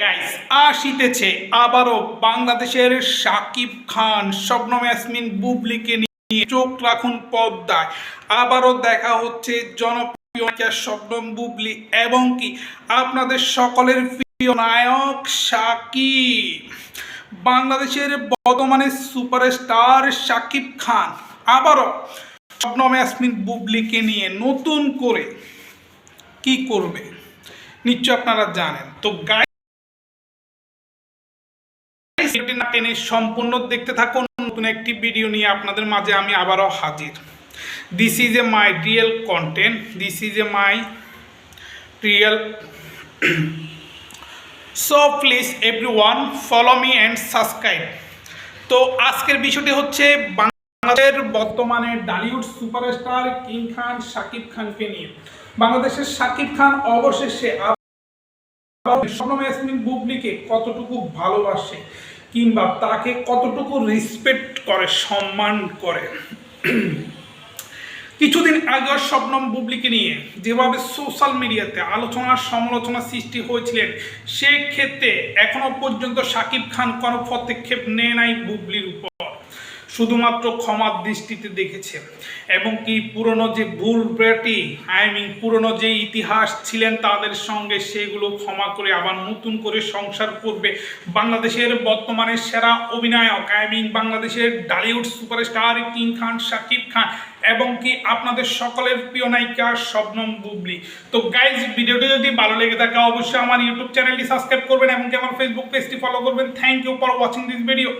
Guys আসিতেছে। আবারও বাংলাদেশের সাকিব খান শবনম ইয়াসমিন বুবলিকে নিয়ে চোখ রাখুন পদ্মায় আবারও দেখা হচ্ছে জনপ্রিয় শবনম বুবলি এবং কি আপনাদের সকলের প্রিয় নায়ক সাকিব। বাংলাদেশের বর্তমানে সুপারস্টার সাকিব খান। আবারও শবনম ইয়াসমিন বুবলিকে নিয়ে নতুন করে কি করবে? নিশ্চয় আপনারা জানেন। তো গাই টেনে সম্পূর্ণ দেখতে থাকুন। নতুন একটি ভিডিও নিয়ে আপনাদের মাঝে আমি আবারও হাজির। This is a my real content this is a my real so please everyone follow me and subscribe তো আজকের বিষয়টি হচ্ছে বাংলাদেশের বর্তমানে ডালিউড সুপারস্টার কিং খান শাকিব খানকে নিয়ে। বাংলাদেশের শাকিব খান অবশেষে বুবলিকে কতটুকু ভালোবাসে কিংবা তাকে কতটুকু রেসপেক্ট করে, সম্মান করে? কিছুদিন আগে শবনম বুবলিকে নিয়ে যেভাবে সোশ্যাল মিডিয়াতে আলোচনা সমালোচনা সৃষ্টি হয়েছিলেন, সেক্ষেত্রে এখনও পর্যন্ত শাকিব খান কোনো পদক্ষেপ নেয় নাই বুবলির উপর। শুধুমাত্র ক্ষমার দৃষ্টিতে দেখেছে এবং কি পুরনো যে ভুল ব্রেটি আই মিন পুরনো যে ইতিহাস ছিলেন তাদের সঙ্গে সেগুলো ক্ষমা করে আবার নতুন করে সংসার করবে। বাংলাদেশের বর্তমানে সেরা অধিনায়ক আই মিন বাংলাদেশের ডালিউড সুপারস্টার কিং খান শাকিব খান এবং কি আপনাদের সকলের প্রিয় নায়িকা শবনম বুবলি। তো গাইজ ভিডিওটি যদি ভালো লেগে থাকে অবশ্যই আমার ইউটিউব চ্যানেলটি সাবস্ক্রাইব করবেন এবং কি আমার ফেসবুক পেজটি ফলো করবেন। Thank you for watching this video